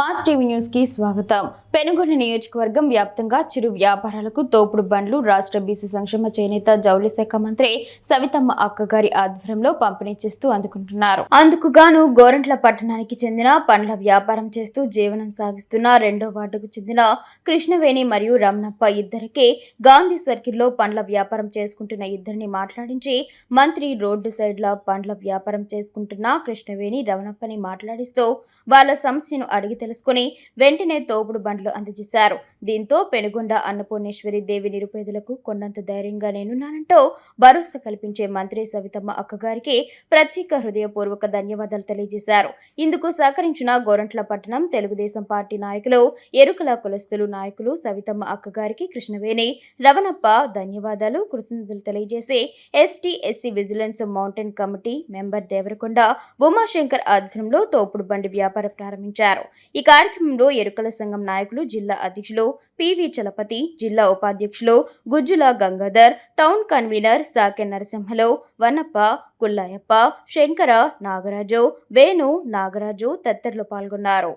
Mass TV న్యూస్కి స్వాగతం. పెనుగొండ నియోజకవర్గం వ్యాప్తంగా చిరు వ్యాపారాలకు తోపుడు బండ్లు రాష్ట్ర బీసీ సంక్షేమ చేనేత జౌళి శాఖ మంత్రి సవితమ్మ అక్కగారి ఆధ్వర్యంలో పంపిణీ చేస్తూ అందుకుంటున్నారు. అందుకు గాను గోరంట్ల పట్టణానికి చెందిన పండ్ల వ్యాపారం చేస్తూ జీవనం సాగిస్తున్న రెండో వార్డుకు చెందిన కృష్ణవేణి మరియు రమణప్ప ఇద్దరికి గాంధీ సర్కిల్లో పండ్ల వ్యాపారం చేసుకుంటున్న ఇద్దరిని మాట్లాడించి మంత్రి రోడ్డు సైడ్ల పండ్ల వ్యాపారం చేసుకుంటున్న కృష్ణవేణి రమణప్పని మాట్లాడిస్తూ వాళ్ళ సమస్యను అడిగి తెలుసుకుని వెంటనే తోపుడు బండ్లు అందజేశారు. దీంతో పెనుగొండ అన్నపూర్ణేశ్వరి దేవి నిరుపేదలకు కొండంత ధైర్యంగా నేనున్నానంటూ భరోసా కల్పించే మంత్రి సవితమ్మ అక్కగారికి ప్రత్యేక హృదయపూర్వక ధన్యవాదాలు తెలియజేశారు. ఇందుకు సహకరించిన గోరంట్ల పట్టణం తెలుగుదేశం పార్టీ నాయకులు ఎరుకల కులస్తులు నాయకులు సవితమ్మ అక్కగారికి కృష్ణవేణి రవణప్ప ధన్యవాదాలు కృతజ్ఞతలు తెలియజేసి ST SC vigilance mountain committee member Devarakonda Umashankar ఆధ్వర్యంలో తోపుడు బండి వ్యాపారం ప్రారంభించారు. ఈ కార్యక్రమంలో ఎరుకల సంఘం నాయకులు జిల్లా అధ్యక్షులు పివి చలపతి జిల్లా ఉపాధ్యక్షులు గుజ్జుల గంగాధర్ టౌన్ కన్వీనర్ సాకె నరసింహలు వనప్ప కుల్లాయప్ప శంకర నాగరాజు వేణు నాగరాజు తదితరులు పాల్గొన్నారు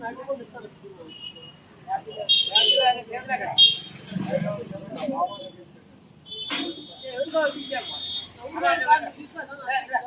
Thank you. ये उनका विचार है उनका विचार है